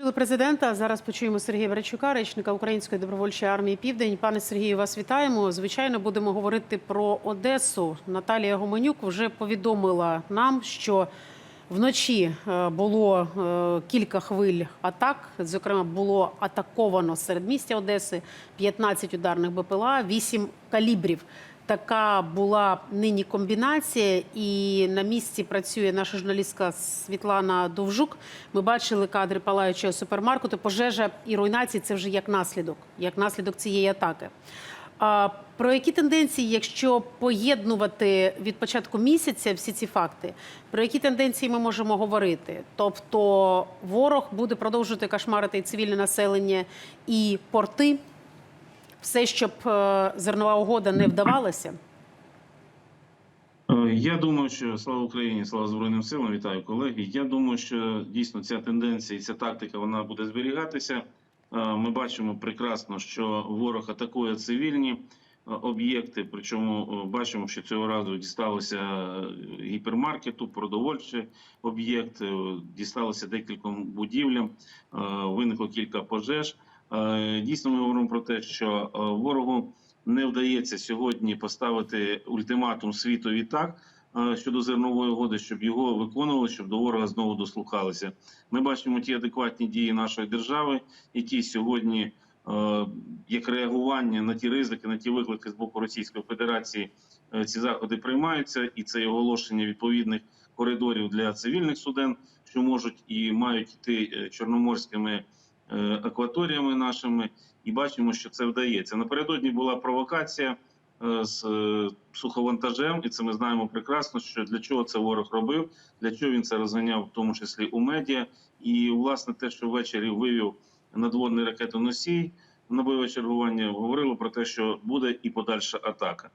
Чули президента. Зараз почуємо Сергія Веречука, речника Української добровольчої армії Південь. Пане Сергію, вас вітаємо. Звичайно, будемо говорити про Одесу. Наталія Гуменюк вже повідомила нам, що вночі е, було е, кілька хвиль атак. Зокрема, було атаковано серед містя Одеси 15 ударних БПЛА, 8 калібрів. Така була нині комбінація, і на місці працює наша журналістка Світлана Довжук. Ми бачили кадри палаючого супермаркету. Пожежа і руйнації це вже як наслідок, як наслідок цієї атаки. А про які тенденції, якщо поєднувати від початку місяця всі ці факти, про які тенденції ми можемо говорити? Тобто ворог буде продовжувати кошмарити і цивільне населення і порти, все, щоб е, зернова угода не вдавалася. Е, Я думаю, що слава Україні, слава Збройним силам, вітаю колеги. Я думаю, що дійсно ця тенденція ця тактика вона буде зберігатися. Е, Ми бачимо прекрасно, що ворог атакує цивільні об'єкти. Причому бачимо, що цього разу дісталося гіпермаркету, продовольчий об'єкт, е, дісталося декільком будівлям, виникло кілька пожеж. Е, Дійсно, ми говоримо про те, що е, ворогу не вдається сьогодні поставити ультиматум світові так е, щодо зернової угоди, щоб його виконували, щоб до ворога знову дослухалися. Ми бачимо ті адекватні дії нашої держави, які сьогодні, як реагування на ті ризики, на ті виклики з боку Російської Федерації, ці заходи приймаються, і це і оголошення відповідних коридорів для цивільних суден, що можуть і мають йти чорноморськими акваторіями нашими і бачимо, що це вдається. Напередодні була провокація е, з е, суховантажем, і це ми знаємо прекрасно, що для чого це ворог робив, для чого він це розганяв, в тому числі у медіа. І власне те, що ввечері вивів надводний ракетоносій на бойове чергування, говорило про те, що буде і подальша атака.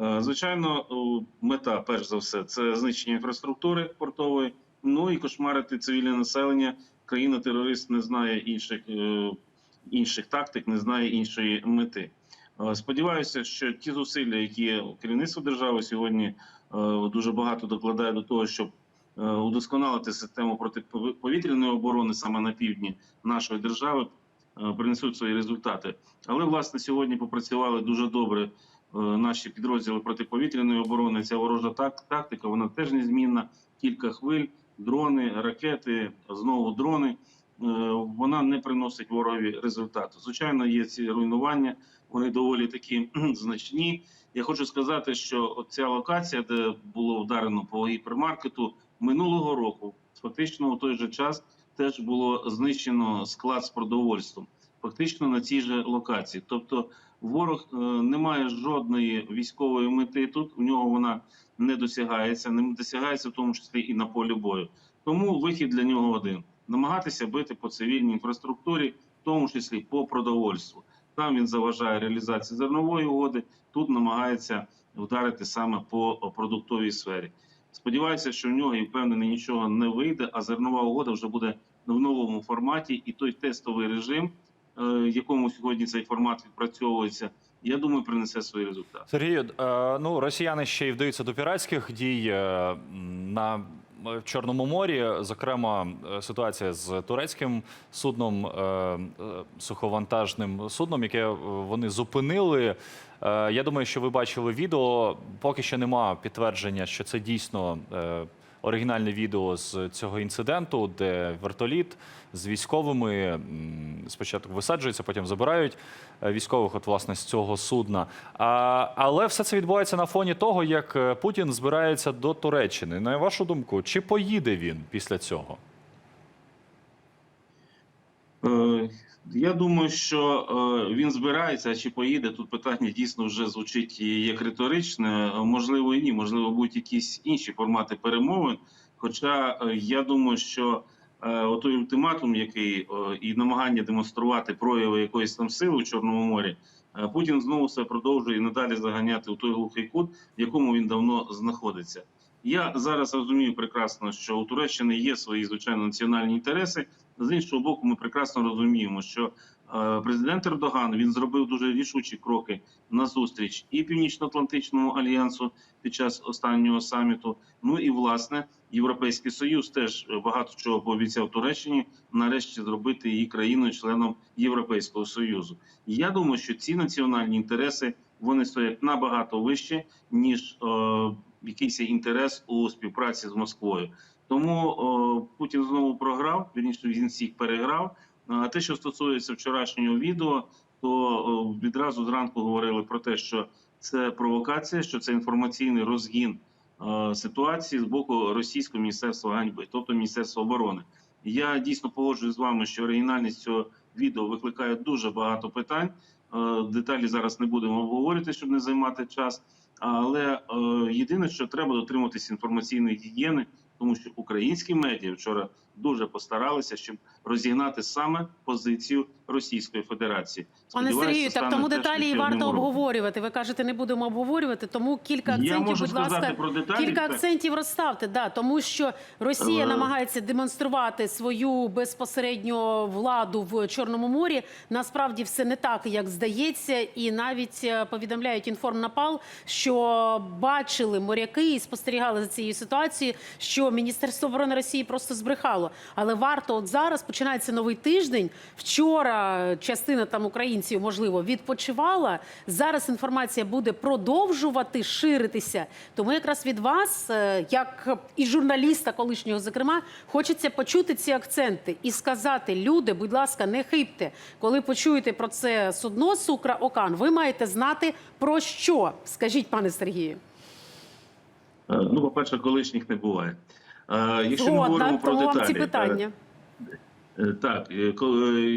Е, Звичайно, е, мета, перш за все, це знищення інфраструктури портової, ну і кошмарити цивільне населення. Країна-терорист не знає інших е, інших тактик, не знає іншої мети. Е, Сподіваюся, що ті зусилля, які керівництво держави сьогодні е, дуже багато докладає до того, щоб удосконалити систему протиповітряної оборони саме на півдні нашої держави, принесуть свої результати. Але власне сьогодні попрацювали дуже добре наші підрозділи протиповітряної оборони. Ця ворожа тактика вона теж незмінна. Кілька хвиль, дрони, ракети, знову дрони. Е, Вона не приносить ворогові результату. Звичайно, є ці руйнування, вони доволі такі значні. Я хочу сказати, що ця локація, де було вдарено по гіпермаркету минулого року, фактично у той же час теж було знищено склад з продовольством, фактично на цій же локації. Тобто, ворог е, не має жодної військової мети тут. У нього вона не досягається, не досягається в тому числі і на полі бою. Тому вихід для нього один: намагатися бити по цивільній інфраструктурі, в тому числі по продовольству. Там він заважає реалізації зернової угоди. Тут намагається вдарити саме по продуктовій сфері. Сподіваюся, що в нього і впевнений нічого не вийде, а зернова угода вже буде в новому форматі, і той тестовий режим, в якому сьогодні цей формат відпрацьовується, я думаю, принесе свої результати. Сергію, е, ну росіяни ще й вдаються до піратських дій е, на Чорному морі. Зокрема, е, ситуація з турецьким судном, е, е, суховантажним судном, яке е, вони зупинили. Е, Я думаю, що ви бачили відео. Поки що нема підтвердження, що це дійсно е, оригінальне відео з цього інциденту, де вертоліт з військовими спочатку висаджується, потім забирають е, військових, от власне з цього судна. А, але все це відбувається на фоні того, як е, Путін збирається до Туреччини. На вашу думку, чи поїде він після цього? Я думаю, що е, він збирається, чи поїде. Тут питання дійсно вже звучить як риторичне. Можливо, і ні, можливо, будуть якісь інші формати перемовин. Хоча е, я думаю, що е, отой ультиматум, який і намагання демонструвати прояви якоїсь там сили у Чорному морі, Путін знову все продовжує і надалі заганяти у той глухий кут, в якому він давно знаходиться. Я зараз розумію прекрасно, що у Туреччини є свої звичайно національні інтереси. З іншого боку, ми прекрасно розуміємо, що Е, Президент Ердоган він зробив дуже рішучі кроки на зустріч і Північно-Атлантичному альянсу під час останнього саміту. Ну і власне Європейський Союз теж багато чого пообіцяв Туреччині нарешті зробити її країною членом Європейського союзу. Я думаю, що ці національні інтереси вони стоять набагато вище ніж е, якийсь інтерес у співпраці з Москвою. Тому о, Путін знову програв, він всіх переграв. А те, що стосується вчорашнього відео, то о, відразу зранку говорили про те, що це провокація, що це інформаційний розгін е, ситуації з боку російського міністерства ганьби, тобто міністерства оборони. Я дійсно погоджуюсь з вами, що оригінальність цього відео викликає дуже багато питань. Е, Деталі зараз не будемо обговорити, щоб не займати час. Але е, єдине, що треба дотримуватися інформаційної гігієни, тому що українські медіа вчора дуже постаралися, щоб розігнати саме позицію Російської Федерації. Пане Сергію, так тому деталі і варто уроком. обговорювати. Ви кажете, не будемо обговорювати, тому кілька Я акцентів, можу будь ласка, про деталі. кілька так. акцентів розставте. Да, тому що Росія Е. намагається демонструвати свою безпосередньо владу в Чорному морі. Насправді все не так, як здається, і навіть е, повідомляють інформнапал, що бачили моряки і спостерігали за цією ситуацією, що Міністерство оборони Росії просто збрехало. Але варто от зараз починається новий тиждень. Вчора частина там українців, можливо, відпочивала. Зараз інформація буде продовжувати ширитися. Тому якраз від вас, е, як і журналіста колишнього, зокрема, хочеться почути ці акценти і сказати: люди, будь ласка, не хибте. Коли почуєте про це судно Сукра Окан, ви маєте знати про що. Скажіть, пане Сергію. Е, Ну, по-перше, колишніх не буває. Якщо ми говоримо про деталі, ці питання. Е, Так, е,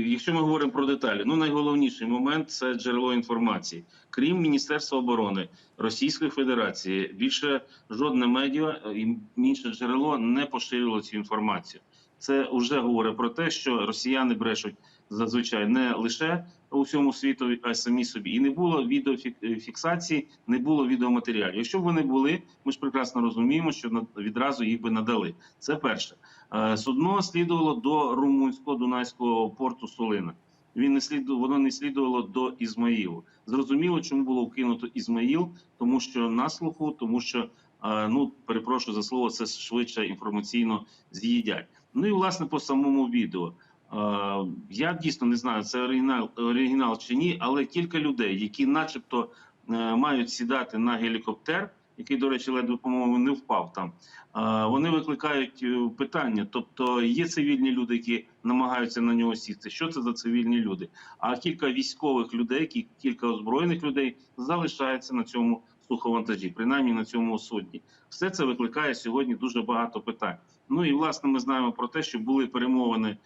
якщо ми говоримо про деталі, ну найголовніший момент це джерело інформації. Крім Міністерства оборони Російської Федерації, більше жодне медіа і інше джерело не поширило цю інформацію. Це вже говорить про те, що росіяни брешуть зазвичай не лише у всьому світу, а й самі собі. І не було відеофіксації, не було відеоматеріалів. Якщо б вони були, ми ж прекрасно розуміємо, що відразу їх би надали. Це перше. Е, Судно слідувало до румунського дунайського порту Солина. Він не сліду, воно не слідувало до Ізмаїлу. Зрозуміло, чому було вкинуто Ізмаїл, тому що на слуху, тому що е, ну перепрошую за слово, це швидше інформаційно з'їдять. Ну і власне по самому відео. Е, Я дійсно не знаю, це оригінал, оригінал чи ні, але кілька людей, які, начебто, е, мають сідати на гелікоптер, який, до речі, ледве по-моєму не впав там. е, Вони викликають питання. Тобто є цивільні люди, які намагаються на нього сісти. Що це за цивільні люди? А кілька військових людей, кілька озброєних людей залишаються на цьому суховантажі, принаймні на цьому судні. Все це викликає сьогодні дуже багато питань. Ну і власне ми знаємо про те, що були перемовини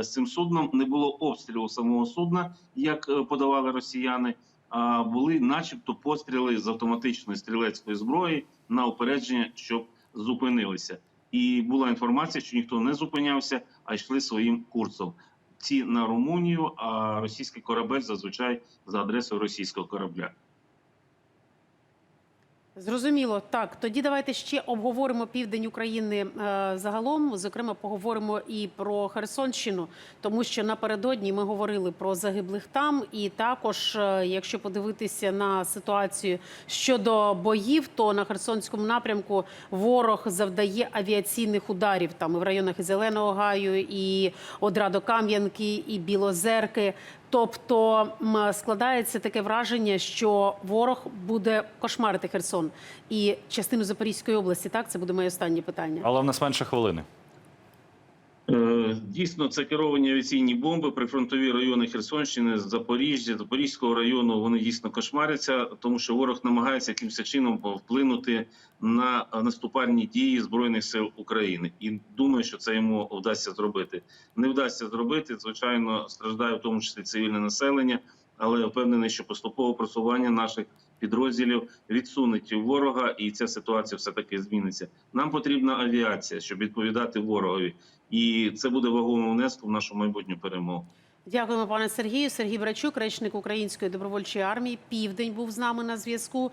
з цим судном. Не було обстрілу самого судна, як е, подавали росіяни. А були, начебто, постріли з автоматичної стрілецької зброї на упередження, щоб зупинилися. І була інформація, що ніхто не зупинявся, а йшли своїм курсом. Ці на Румунію, а російський корабель зазвичай за адресою російського корабля. Зрозуміло, так тоді давайте ще обговоримо південь України е, загалом. Зокрема, поговоримо і про Херсонщину, тому що напередодні ми говорили про загиблих там. І також, е, якщо подивитися на ситуацію щодо боїв, то на Херсонському напрямку ворог завдає авіаційних ударів там і в районах і Зеленого Гаю, і Одрадо-Кам'янки, і Білозерки. Тобто складається таке враження, що ворог буде кошмарити Херсон і частину Запорізької області. Так, це буде моє останнє питання. Але в нас менше хвилини. Е, Дійсно, це керовані авіаційні бомби, прифронтові райони Херсонщини, Запоріжжя, Запорізького району. Вони дійсно кошмаряться, тому що ворог намагається якимось чином вплинути на наступальні дії збройних сил України, і думаю, що це йому вдасться зробити. Не вдасться зробити. Звичайно, страждає в тому числі цивільне населення, але впевнений, що поступове просування наших підрозділів відсунуть ворога, і ця ситуація все таки зміниться. Нам потрібна авіація, щоб відповідати ворогові, і це буде вагомим внеском в нашу майбутню перемогу. Дякуємо, пане Сергію. Сергій Брачук, речник Української добровольчої армії. Південь був з нами на зв'язку.